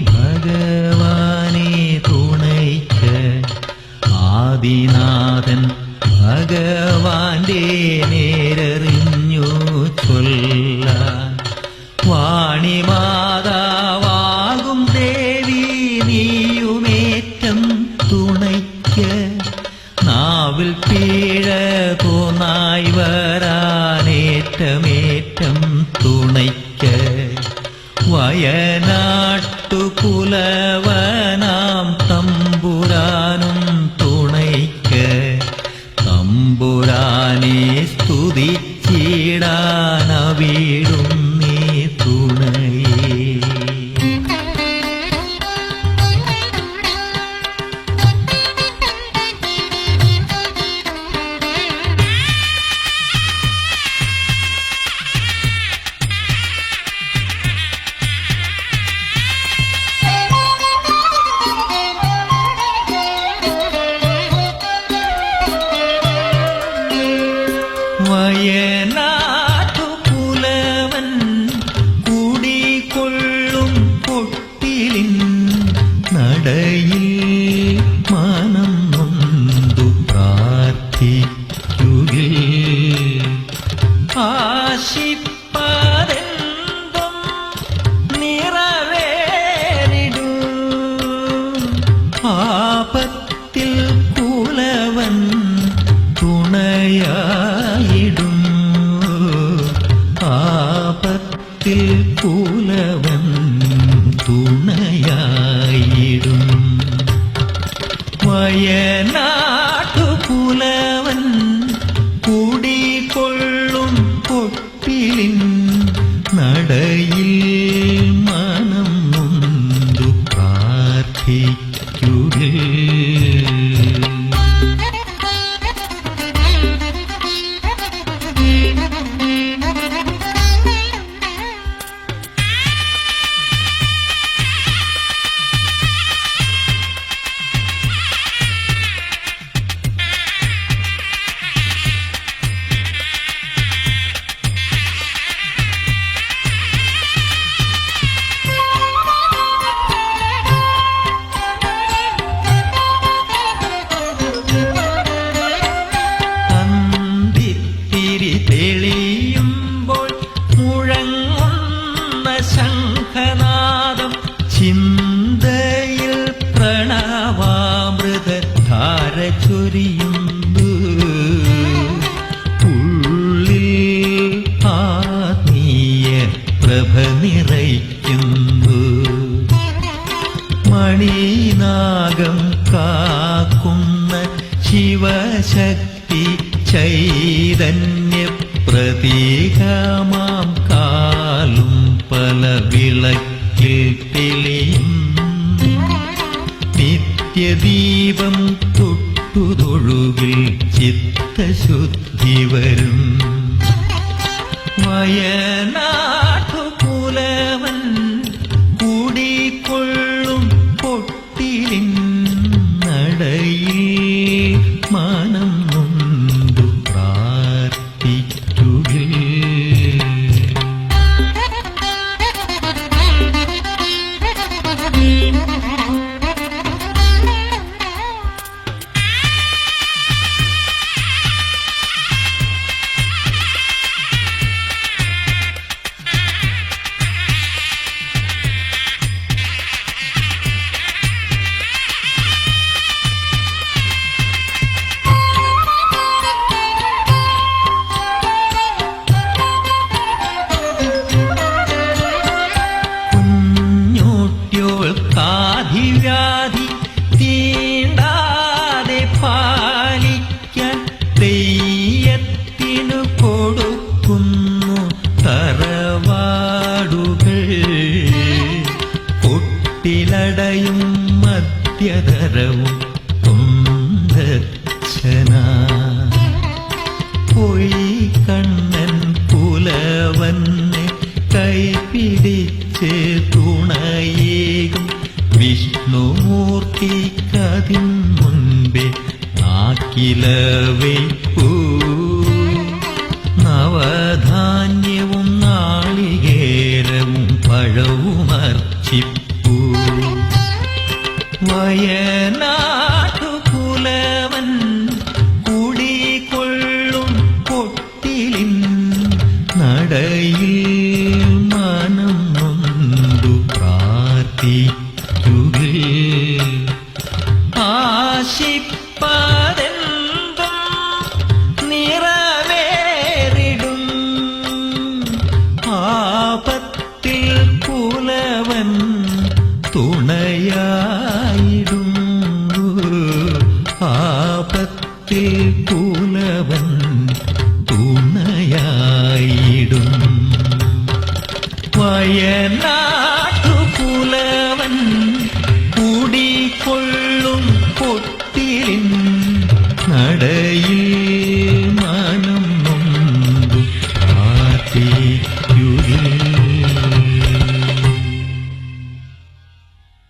ഭഗവാനെ വാണിമാതാവാകും ദേവി നാവിൽ വരാനേറ്റമേറ്റം തുണയ്ക്ക്. വയനാട്ടു വയനാട്ടു പൊട്ടിലിൻ നടയിൽ കുലവൻ തുണയായിടും. വയനാട്ടു പുലവൻ ശിവശക്തി ചൈതന്യ പ്രതീകമാം കാലും പല വിളക്കിൽ തെളിയും. നിത്യദീപം തൊട്ടുതൊഴുകിൽ ചിത്തശുദ്ധി വരും. വയനാട്ടു കുഞ്ഞോട്യോൾക്കാധിവ്യാധി തീണ്ടാതെ പാലിക്കാൻ തെയ്യത്തിനു കൊടുക്കുന്നു തറവാടുകൾ. പൊട്ടിലടയും മധ്യതരവും നാക്കില വയ്പ്പൂ നവധാന്യവും നാളികേരവും പഴവും അർച്ചിപ്പൂ വയനാട്ടു പുലവൻ നടയിൽ മനം നൊന്തു ആപത്തിൽ പുലവൻ തുണയായിടും ആപത്തിൽ പുലവൻ തുണയായിടും വയനാട്ടു പുലവൻ കുടികൊള്ളും പൊട്ടിലിൻ